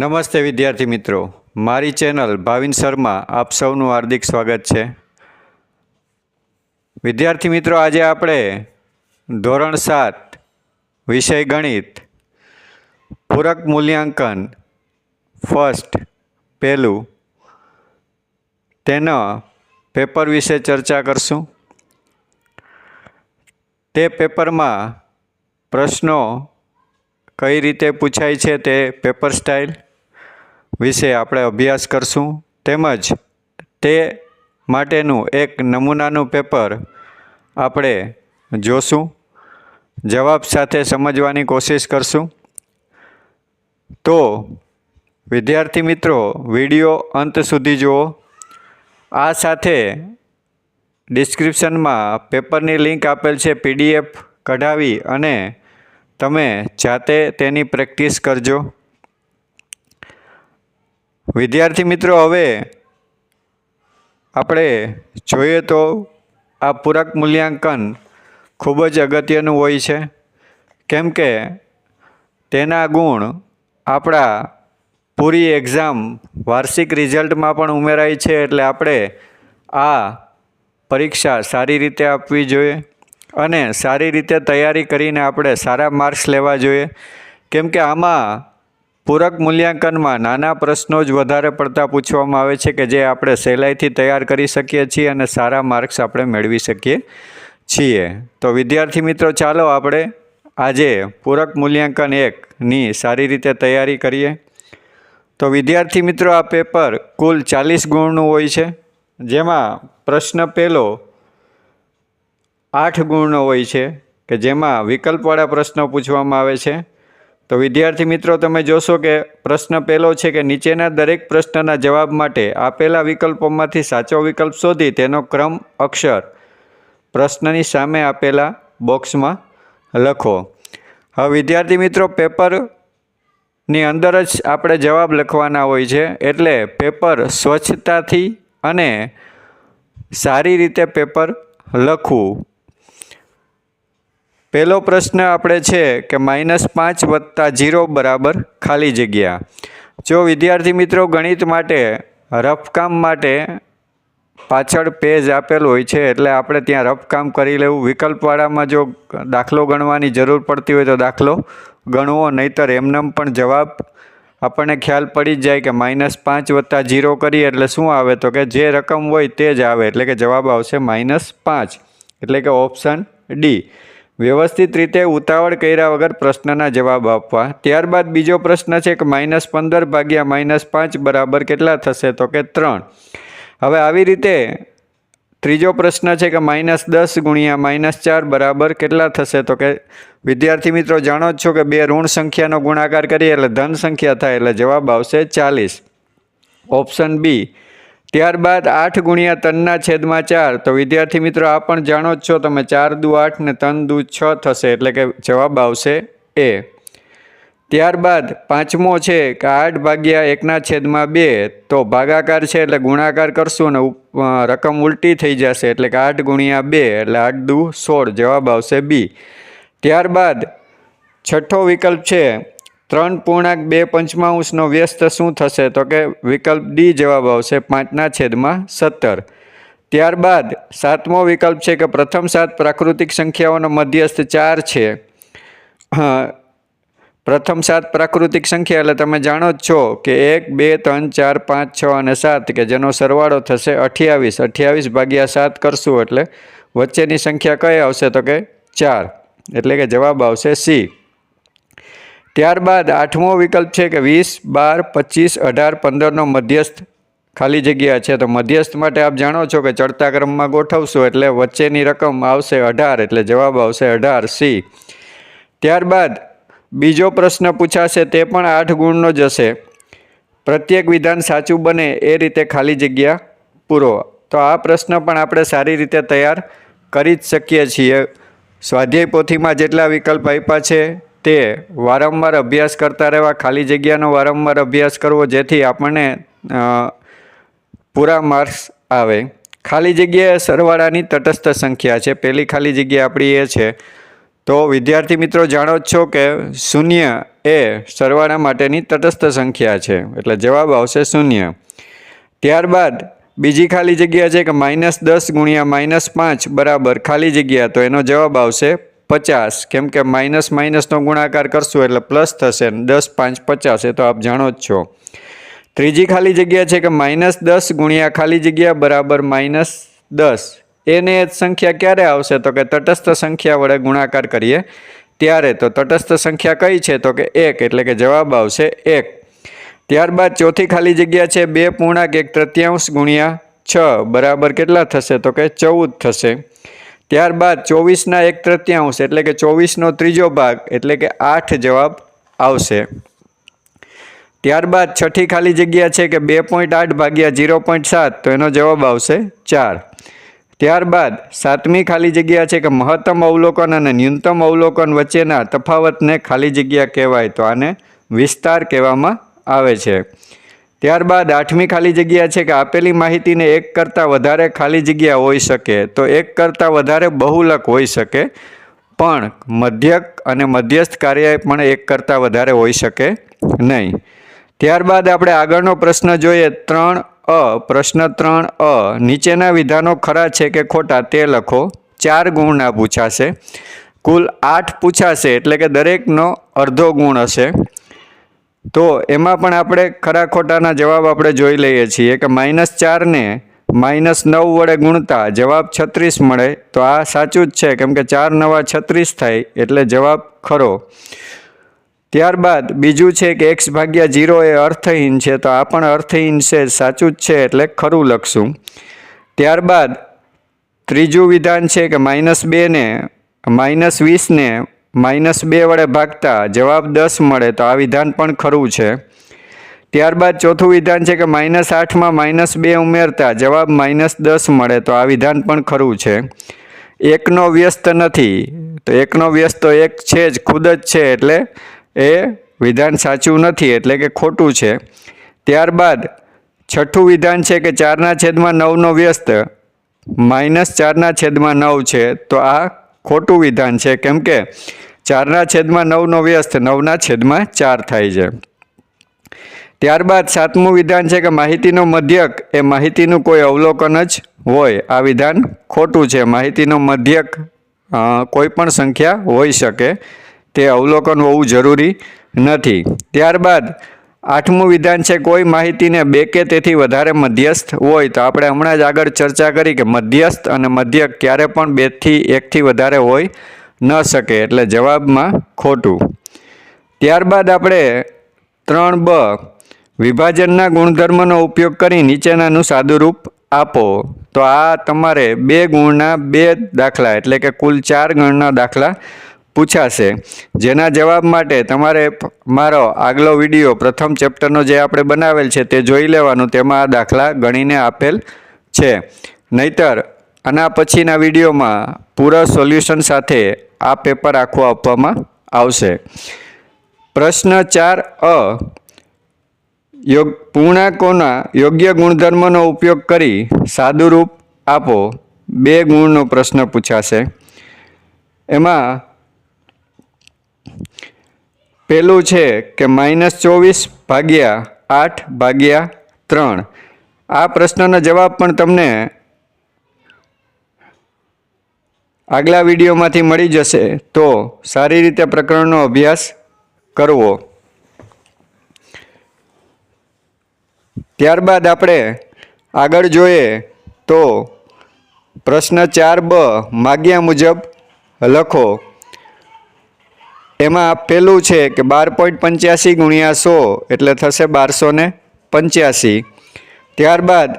નમસ્તે વિદ્યાર્થી મિત્રો. મારી ચેનલ ભાવિન શર્મા આપ સૌનું હાર્દિક સ્વાગત છે. વિદ્યાર્થી મિત્રો, આજે આપણે ધોરણ સાત વિષય ગણિત, પૂરક મૂલ્યાંકન ફર્સ્ટ પહેલું, તેના પેપર વિશે ચર્ચા કરશું. તે પેપરમાં પ્રશ્નો કઈ રીતે પૂછાય છે તે પેપર સ્ટાઇલ વિશે આપણે અભ્યાસ કરશું. તેમજ તે માટેનું એક નમૂનાનું પેપર આપણે જોશું. જવાબ સાથે સમજવાની કોશિશ કરશું. તો, વિદ્યાર્થી મિત્રો, વીડિયો અંત સુધી જુઓ. આ સાથે ડિસ્ક્રિપ્શનમાં પેપરની લિંક આપેલ છે, પીડીએફ કઢાવી અને તમે જાતે તેની પ્રેક્ટિસ કરજો. વિદ્યાર્થી મિત્રો, હવે આપણે જોઈએ તો આ પૂરક મૂલ્યાંકન ખૂબ જ અગત્યનું હોય છે. કેમ કે તેના ગુણ આપણા પૂરી એક્ઝામ વાર્ષિક રિઝલ્ટમાં પણ ઉમેરાય છે, એટલે આપણે આ પરીક્ષા સારી રીતે આપવી જોઈએ અને સારી રીતે તૈયારી કરીને આપણે સારા માર્ક્સ લેવા જોઈએ. કેમ કે આમાં પૂરક મૂલ્યાંકનમાં નાના પ્રશ્નો જ વધારે પડતા પૂછવામાં આવે છે કે જે આપણે સહેલાઈથી તૈયાર કરી શકીએ છીએ અને સારા માર્ક્સ આપણે મેળવી શકીએ છીએ. તો વિદ્યાર્થી મિત્રો, ચાલો આપણે આજે પૂરક મૂલ્યાંકન એકની સારી રીતે તૈયારી કરીએ. તો વિદ્યાર્થી મિત્રો, આ પેપર કુલ ચાલીસ ગુણનું હોય છે. જેમાં પ્રશ્ન પહેલો આઠ ગુણનો હોય છે કે જેમાં વિકલ્પવાળા પ્રશ્નો પૂછવામાં આવે છે. તો વિદ્યાર્થી મિત્રો, તમે જોશો કે પ્રશ્ન પહેલો છે કે નીચેના દરેક પ્રશ્નના જવાબ માટે આપેલા વિકલ્પોમાંથી સાચો વિકલ્પ શોધી તેનો ક્રમ અક્ષર પ્રશ્નની સામે આપેલા બોક્સમાં લખો. હવે વિદ્યાર્થી મિત્રો, પેપરની અંદર જ આપણે જવાબ લખવાના હોય છે. એટલે પેપર સ્વચ્છતાથી અને સારી રીતે પેપર લખવું. પહેલો પ્રશ્ન આપણે છે કે માઇનસ પાંચ વત્તા જીરો બરાબર ખાલી જગ્યા. જો વિદ્યાર્થી મિત્રો ગણિત માટે રફકામ માટે પાછળ પેજ આપેલું હોય છે, એટલે આપણે ત્યાં રફકામ કરી લેવું. વિકલ્પવાળામાં જો દાખલો ગણવાની જરૂર પડતી હોય તો દાખલો ગણવો, નહીતર એમનેમ પણ જવાબ આપણને ખ્યાલ પડી જ જાય કે માઇનસ પાંચ વત્તા જીરો કરીએ એટલે શું આવે? તો કે જે રકમ હોય તે જ આવે, એટલે કે જવાબ આવશે માઇનસ પાંચ. એટલે કે ઓપ્શન ડી. વ્યવસ્થિત રીતે ઉતાવળ કર્યા વગર પ્રશ્નના જવાબ આપવા. ત્યારબાદ બીજો પ્રશ્ન છે કે માઇનસ પંદર ભાગ્યા માઇનસ પાંચ બરાબર કેટલા થશે? તો કે ત્રણ. હવે આવી રીતે ત્રીજો પ્રશ્ન છે કે માઇનસ દસ ગુણ્યા માઇનસ ચાર બરાબર કેટલા થશે? તો કે વિદ્યાર્થી મિત્રો, જાણો જ છો કે બે ઋણ સંખ્યાનો ગુણાકાર કરીએ એટલે ધન સંખ્યા થાય એટલે જવાબ આવશે ચાલીસ. ઓપ્શન બી ત્યારબાદ આઠ ગુણ્યા ત્રણના છેદમાં ચાર. તો વિદ્યાર્થી મિત્રો, આ પણ જાણો જ છો, તમે ચાર દુ આઠ ને તન દુ છ થશે, એટલે કે જવાબ આવશે એ. ત્યારબાદ પાંચમો છે કે આઠ ભાગ્યા એકના છેદમાં બે. તો ભાગાકાર છે એટલે ગુણાકાર કરશું અને રકમ ઉલટી થઈ જશે, એટલે કે આઠ ગુણ્યા બે, એટલે આઠ દુ સોળ. જવાબ આવશે બી. ત્યારબાદ છઠ્ઠો વિકલ્પ છે ત્રણ પૂર્ણાંક બે પંચમાંશનો વ્યસ્ત શું થશે? તો કે વિકલ્પ ડી જવાબ આવશે પાંચના છેદમાં સત્તર. ત્યારબાદ સાતમો વિકલ્પ છે કે પ્રથમ સાત પ્રાકૃતિક સંખ્યાઓનો મધ્યસ્થ ચાર છે. પ્રથમ સાત પ્રાકૃતિક સંખ્યા એટલે તમે જાણો જ છો કે એક, બે, ત્રણ, ચાર, પાંચ, છ અને સાત કે જેનો સરવાળો થશે અઠ્યાવીસ. અઠ્યાવીસ ભાગ્યા સાત કરશું એટલે વચ્ચેની સંખ્યા કઈ આવશે? તો કે ચાર. એટલે કે જવાબ આવશે સી ત્યારબાદ આઠમો વિકલ્પ છે કે વીસ, બાર, પચીસ, અઢાર, પંદરનો મધ્યસ્થ ખાલી જગ્યા છે. તો મધ્યસ્થ માટે આપ જાણો છો કે ચડતા ક્રમમાં ગોઠવશું એટલે વચ્ચેની રકમ આવશે અઢાર, એટલે જવાબ આવશે અઢાર સી. ત્યારબાદ બીજો પ્રશ્ન પૂછાશે, તે પણ આઠ ગુણનો જ હશે. પ્રત્યેક વિધાન સાચું બને એ રીતે ખાલી જગ્યા પૂરો. તો આ પ્રશ્ન પણ આપણે સારી રીતે તૈયાર કરી જ શકીએ છીએ. સ્વાધ્યાય પોથીમાં જેટલા વિકલ્પ આપ્યા છે તે વારંવાર અભ્યાસ કરતા રહેવા, ખાલી જગ્યાનો વારંવાર અભ્યાસ કરવો, જેથી આપણને પૂરા માર્ક્સ આવે. ખાલી જગ્યા સરવાળાની તટસ્થ સંખ્યા છે. પહેલી ખાલી જગ્યા આપણી એ છે. તો વિદ્યાર્થી મિત્રો, જાણો જ છો કે શૂન્ય એ સરવાળા માટેની તટસ્થ સંખ્યા છે. એટલે જવાબ આવશે શૂન્ય. ત્યારબાદ બીજી ખાલી જગ્યા છે કે માઇનસ દસ ગુણ્યા માઇનસ પાંચ બરાબર ખાલી જગ્યા. તો એનો જવાબ આવશે પચાસ. કેમ કે માઇનસ માઇનસનો ગુણાકાર કરશું એટલે પ્લસ થશે દસ પાંચ પચાસ, એ તો આપ જાણો જ છો. ત્રીજી ખાલી જગ્યા છે કે માઇનસ દસ ગુણ્યા ખાલી જગ્યા બરાબર માઇનસ દસ. એને સંખ્યા ક્યારે આવશે? તો કે તટસ્થ સંખ્યા વડે ગુણાકાર કરીએ ત્યારે. તો તટસ્થ સંખ્યા કઈ છે? તો કે એક, એટલે કે જવાબ આવશે એક. ત્યારબાદ ચોથી ખાલી જગ્યા છે બે પૂર્ણાંક એક તૃતીયાંશ ગુણ્યા છ. બરાબર કેટલા થશે? તો કે ચૌદ થશે. ત્યારબાદ ચોવીસના એક તૃતીયાંશ એટલે કે ચોવીસનો ત્રીજો ભાગ એટલે કે આઠ જવાબ આવશે. ત્યારબાદ છઠ્ઠી ખાલી જગ્યા છે કે બે પોઈન્ટ આઠ ભાગ્યા ઝીરો પોઈન્ટ સાત, તો એનો જવાબ આવશે ચાર. ત્યારબાદ સાતમી ખાલી જગ્યા છે કે મહત્તમ અવલોકન અને ન્યૂનતમ અવલોકન વચ્ચેના તફાવતને ખાલી જગ્યા કહેવાય, તો આને વિસ્તાર કહેવામાં આવે છે. ત્યારબાદ આઠમી ખાલી જગ્યા છે કે આપેલી માહિતીને એક કરતાં વધારે ખાલી જગ્યા હોઈ શકે, તો એક કરતાં વધારે બહુલક હોઈ શકે. પણ મધ્યક અને મધ્યસ્થ કાર્ય પણ એક કરતાં વધારે હોઈ શકે નહીં. ત્યારબાદ આપણે આગળનો પ્રશ્ન જોઈએ, ત્રણ અ, પ્રશ્ન ત્રણ અ. નીચેના વિધાનો ખરા છે કે ખોટા તે લખો. ચાર ગુણના પૂછાશે. કુલ આઠ પૂછાશે, એટલે કે દરેકનો અડધો ગુણ હશે. તો એમાં પણ આપણે ખરા ખોટાના જવાબ આપણે જોઈ લઈએ છીએ કે માઇનસ ચારને માઇનસ નવ વડે ગુણતા જવાબ છત્રીસ મળે. તો આ સાચું જ છે કેમ કે ચાર નવા છત્રીસ થાય એટલે જવાબ ખરો. ત્યારબાદ બીજું છે કે એક્સ ભાગ્યા જીરો એ અર્થહીન છે તો આ પણ અર્થહીન છે, સાચું જ છે એટલે ખરું લખશું. ત્યારબાદ ત્રીજું વિધાન છે કે માઇનસ બેને માઇનસ વીસને માઇનસ બે વડે ભાગતા જવાબ દસ મળે તો આ વિધાન પણ ખરું છે. ત્યારબાદ ચોથું વિધાન છે કે માઇનસ આઠમાં માઇનસ બે ઉમેરતા જવાબ માઇનસ દસ મળે તો આ વિધાન પણ ખરું છે. એકનો વ્યસ્ત નથી, તો એકનો વ્યસ્ત તો એક છે જ, ખુદ જ છે એટલે એ વિધાન સાચું નથી, એટલે કે ખોટું છે. ત્યારબાદ છઠ્ઠું વિધાન છે કે ચારના છેદમાં નવનો વ્યસ્ત, માઇનસ ચારના છેદમાં નવ છે, તો આ ખોટું વિધાન છે. કેમ કે ચારના છેદમાં નવનો વ્યસ્ત, નવના છેદમાં ચાર થાય છે. ત્યારબાદ સાતમું વિધાન છે કે માહિતીનો મધ્યક, એ માહિતીનું કોઈ અવલોકન જ હોય. આ વિધાન ખોટું છે. માહિતીનો મધ્યક કોઈ પણ સંખ્યા હોઈ શકે. તે અવલોકન હોવું જરૂરી નથી. ત્યારબાદ આઠમું વિધાન છે, કોઈ માહિતીને બે કે તેથી વધારે મધ્યસ્થ હોય તો આપણે હમણાં જ આગળ ચર્ચા કરી કે મધ્યસ્થ અને મધ્યક ક્યારે પણ બેથી એકથી વધારે હોય ન શકે, એટલે જવાબમાં ખોટું. ત્યારબાદ આપણે ત્રણ બ, વિભાજનના ગુણધર્મનો ઉપયોગ કરી નીચેનાનું સાદુરૂપ આપો. તો આ તમારે બે ગુણના બે દાખલા, એટલે કે કુલ ચાર ગણના દાખલા પૂછાશે. જેના જવાબ માટે તમારે મારો આગલો વીડિયો પ્રથમ ચેપ્ટરનો જે આપણે બનાવેલ છે તે જોઈ લેવાનું, તેમાં આ દાખલા ગણીને આપેલ છે. નહીતર, આના પછીના વિડીયોમાં પૂરા સોલ્યુશન સાથે આ પેપર આખું આપવામાં આવશે. પ્રશ્ન ચાર અ, યોગ, પૂર્ણાંકોના યોગ્ય ગુણધર્મનો ઉપયોગ કરી સાદુરૂપ આપો. બે ગુણનો પ્રશ્ન પૂછાશે. એમાં પેલું છે કે માઇનસ ચોવીસ ભાગ્યા આઠ ભાગ્યા ત્રણ. આ પ્રશ્નનો જવાબ પણ તમને આગલા વિડીયોમાંથી મળી જશે. તો સારી રીતે પ્રકરણનો અભ્યાસ કરવો. ત્યારબાદ આપણે આગળ જોઈએ તો પ્રશ્ન ચાર બ માગ્યા મુજબ લખો. એમાં પહેલું છે કે બાર પોઈન્ટ પંચ્યાસી ગુણ્યા સો એટલે થશે બારસો ને પંચ્યાસી. ત્યારબાદ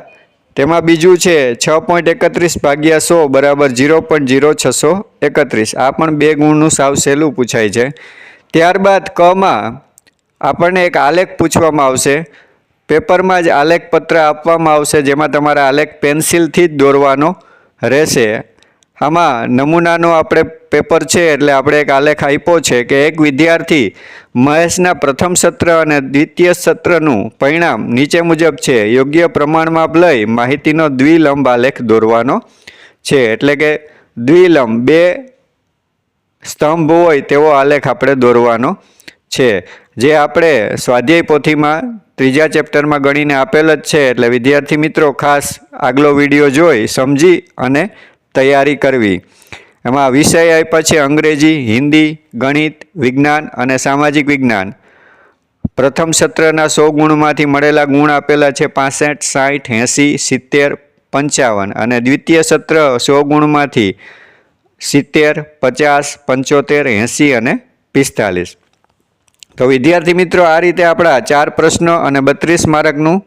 તેમાં બીજું છે છ પોઈન્ટ એકત્રીસ ભાગ્યા સો બરાબર જીરો પોઈન્ટ જીરો છસો એકત્રીસ. આ પણ બે ગુણનું સાવ સહેલું પૂછાય છે. ત્યારબાદ કમાં આપણને એક આલેખ પૂછવામાં આવશે. પેપરમાં જ આલેખ પત્ર આપવામાં આવશે જેમાં તમારે આલેખ પેન્સિલથી જ દોરવાનો રહેશે. આમાં નમૂનાનો આપણે પેપર છે એટલે આપણે એક આલેખ આપ્યો છે કે એક વિદ્યાર્થી મહેશના પ્રથમ સત્ર અને દ્વિતીય સત્રનું પરિણામ નીચે મુજબ છે. યોગ્ય પ્રમાણમાં લઈ માહિતીનો દ્વિલંબ આલેખ દોરવાનો છે. એટલે કે દ્વિલંબ બે સ્તંભ હોય તેવો આલેખ આપણે દોરવાનો છે. જે આપણે સ્વાધ્યાય પોથીમાં ત્રીજા ચેપ્ટરમાં ગણીને આપેલ જ છે. એટલે વિદ્યાર્થી મિત્રો ખાસ આગલો વીડિયો જોઈ, સમજી અને તૈયારી કરવી. એમાં વિષય આપ્યા છે અંગ્રેજી, હિન્દી, ગણિત, વિજ્ઞાન અને સામાજિક વિજ્ઞાન. પ્રથમ સત્રના સો ગુણમાંથી મળેલા ગુણ આપેલા છે પાસઠ, સાઠ, એંસી, સિત્તેર, પંચાવન અને દ્વિતીય સત્ર સો ગુણમાંથી સિત્તેર, પચાસ, પંચોતેર, એંસી અને પિસ્તાલીસ. તો વિદ્યાર્થી મિત્રો, આ રીતે આપણા ચાર પ્રશ્નો અને બત્રીસ માર્કનું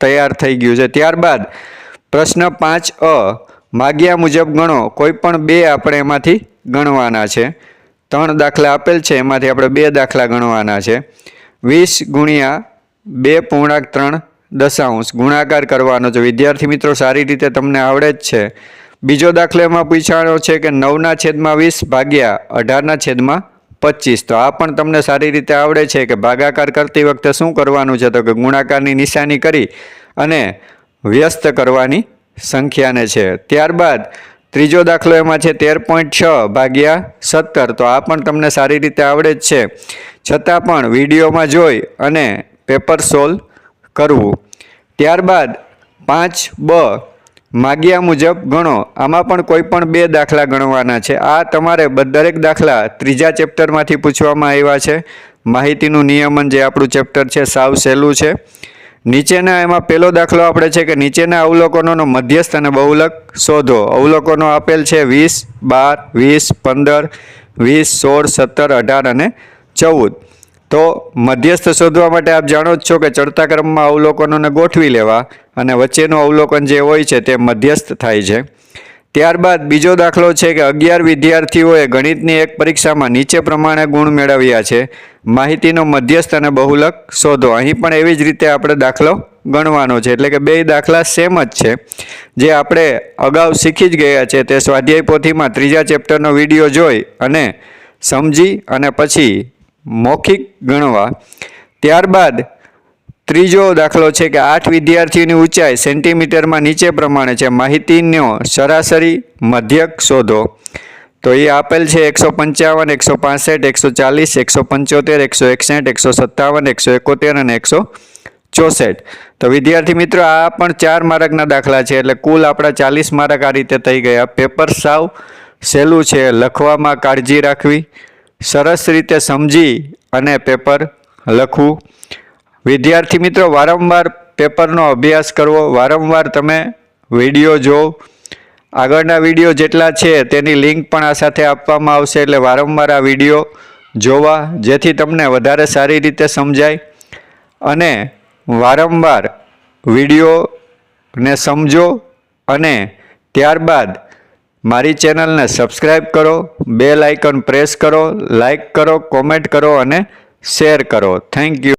તૈયાર થઈ ગયું છે. ત્યારબાદ પ્રશ્ન પાંચ અ માગ્યા મુજબ ગણો. કોઈ પણ બે આપણે એમાંથી ગણવાના છે. ત્રણ દાખલા આપેલ છે, એમાંથી આપણે બે દાખલા ગણવાના છે. વીસ ગુણ્યા બે પૂર્ણાંક ત્રણ દશાંશ. ગુણાકાર કરવાનો છે. વિદ્યાર્થી મિત્રો, સારી રીતે તમને આવડે જ છે. બીજો દાખલો એમાં પૂછાણો છે કે નવના છેદમાં વીસ ભાગ્યા અઢારના છેદમાં પચીસ. તો આ પણ તમને સારી રીતે આવડે છે કે ભાગાકાર કરતી વખતે શું કરવાનું છે? તો કે ગુણાકારની નિશાની કરી અને વ્યસ્ત કરવાની સંખ્યાને છે. ત્યારબાદ ત્રીજો દાખલો એમાં છે તેર પોઈન્ટ છ ભાગ્યા સત્તર. તો આ પણ તમને સારી રીતે આવડે જ છે. છતાં પણ વિડીયોમાં જોઈ અને પેપર સોલ્વ કરવું. ત્યારબાદ પાંચ બ માગ્યા મુજબ ગણો. આમાં પણ કોઈ પણ બે દાખલા ગણવાના છે. આ તમારે દરેક દાખલા ત્રીજા ચેપ્ટરમાંથી પૂછવામાં આવ્યા છે. માહિતીનું નિયમન જે આપણું ચેપ્ટર છે સાવ સહેલું છે. નીચેના એમાં પહેલો દાખલો આપણે છે કે નીચેના અવલોકનોનો મધ્યસ્થ અને બહુલક શોધો. અવલોકનો આપેલ છે વીસ, બાર, વીસ, પંદર, વીસ, સોળ, સત્તર, અઢાર અને ચૌદ. તો મધ્યસ્થ શોધવા માટે આપ જાણો જ છો કે ચડતા ક્રમમાં અવલોકનોને ગોઠવી લેવા અને વચ્ચેનું અવલોકન જે હોય છે તે મધ્યસ્થ થાય છે. ત્યારબાદ બીજો દાખલો છે કે અગિયાર વિદ્યાર્થીઓએ ગણિતની એક પરીક્ષામાં નીચે પ્રમાણે ગુણ મેળવ્યા છે. માહિતીનો મધ્યસ્થ અને બહુલક શોધો. અહીં પણ એવી જ રીતે આપણે દાખલો ગણવાનો છે. એટલે કે બે દાખલા સેમ જ છે. જે આપણે અગાઉ શીખી જ ગયા છે તે સ્વાધ્યાય પોથીમાં ત્રીજા ચેપ્ટરનો વીડિયો જોઈ અને સમજી અને પછી મૌખિક ગણવા. ત્યારબાદ ત્રીજો દાખલો છે કે આઠ વિદ્યાર્થીઓની ઊંચાઈ સેન્ટીમીટરમાં નીચે પ્રમાણે છે. માહિતીનો સરાસરી મધ્યક શોધો. તો એ આપેલ છે એકસો પંચાવન, એકસો પાસઠ, એકસો ચાલીસ, એકસો પંચોતેર, એકસો એકસઠ, એકસો સત્તાવન, એકસો એકોતેર અને એકસો ચોસઠ. તો વિદ્યાર્થી મિત્રો, આ પણ ચાર માર્કના દાખલા છે એટલે કુલ આપણા ચાલીસ માર્ક આ રીતે થઈ ગયા. પેપર સાવ સહેલું છે. લખવામાં કાળજી રાખવી, સરસ રીતે સમજી અને પેપર લખવું. વિદ્યાર્થી મિત્રો, વારંવાર પેપરનો અભ્યાસ કરવો, વારંવાર તમે વીડિયો જો, આગળના વીડિયો જેટલા છે તેની લિંક પણ આ સાથે આપવામાં આવશે, એટલે વારંવાર આ વીડિયો જોવા, જેથી તમને વધારે સારી રીતે સમજાય. અને વારંવાર વિડીયોને સમજો અને ત્યારબાદ મારી ચેનલને સબસ્ક્રાઈબ કરો, બેલ આઇકન પ્રેસ કરો, લાઇક કરો, કોમેન્ટ કરો અને શેર કરો. Thank you.